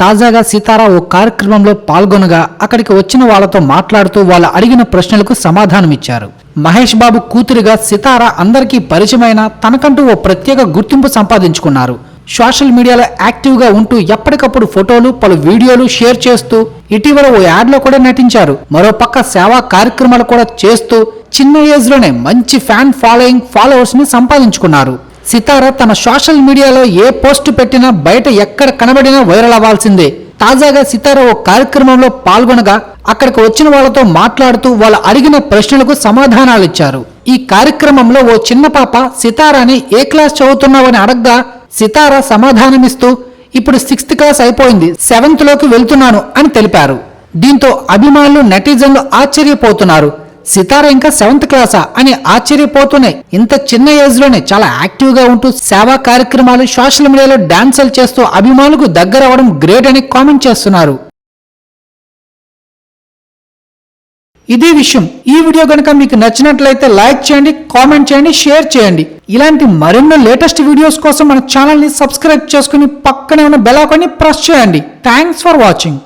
తాజాగా సితారా ఓ కార్యక్రమంలో పాల్గొనగా అక్కడికి వచ్చిన వాళ్ళతో మాట్లాడుతూ వాళ్ళు అడిగిన ప్రశ్నలకు సమాధానమిచ్చారు. మహేష్ బాబు కూతురిగా సితారా అందరికీ పరిచయమైన తనకంటూ ఓ ప్రత్యేక గుర్తింపు సంపాదించుకున్నారు. సోషల్ మీడియాలో యాక్టివ్గా ఉంటూ ఎప్పటికప్పుడు ఫోటోలు పలు వీడియోలు షేర్ చేస్తూ ఇటీవల ఓ యాడ్లో కూడా నటించారు. మరోపక్క సేవా కార్యక్రమాలు కూడా చేస్తూ చిన్న ఏజ్లోనే మంచి ఫ్యాన్ ఫాలోయింగ్ ఫాలోవర్స్ని సంపాదించుకున్నారు. సితార తన సోషల్ మీడియాలో ఏ పోస్ట్ పెట్టినా బయట ఎక్కడ కనబడినా వైరల్ అవ్వాల్సిందే. తాజాగా సితార ఓ కార్యక్రమంలో పాల్గొనగా అక్కడికి వచ్చిన వాళ్ళతో మాట్లాడుతూ వాళ్ళు అడిగిన ప్రశ్నలకు సమాధానాలు ఇచ్చారు. ఈ కార్యక్రమంలో ఓ చిన్న పాప సితారాని ఏ క్లాస్ చదువుతున్నావని అడగ్గా సితార సమాధానమిస్తూ ఇప్పుడు సిక్స్త్ క్లాస్ అయిపోయింది సెవెంత్లోకి వెళ్తున్నాను అని తెలిపారు. దీంతో అభిమానులు నెటిజన్లు ఆశ్చర్యపోతున్నారు. సితార ఇంకా సెవెంత్ క్లాసా అని ఆశ్చర్యపోతున్నాయి ఇంత చిన్న ఏజ్లోనే చాలా యాక్టివ్గా ఉంటూ సేవా కార్యక్రమాలు సోషల్ మీడియాలో డాన్సులు చేస్తూ అభిమానులకు దగ్గర అవడం గ్రేట్ అని కామెంట్ చేస్తున్నారు. ఇదే విషయం. ఈ వీడియో కనుక మీకు నచ్చినట్లయితే లైక్ చేయండి కామెంట్ చేయండి షేర్ చేయండి. ఇలాంటి మరెన్నో లేటెస్ట్ వీడియోస్ కోసం మన ఛానల్ని సబ్స్క్రైబ్ చేసుకుని పక్కనే ఉన్న బెల్ ఐకాన్ని ప్రెస్ చేయండి. Thanks for watching.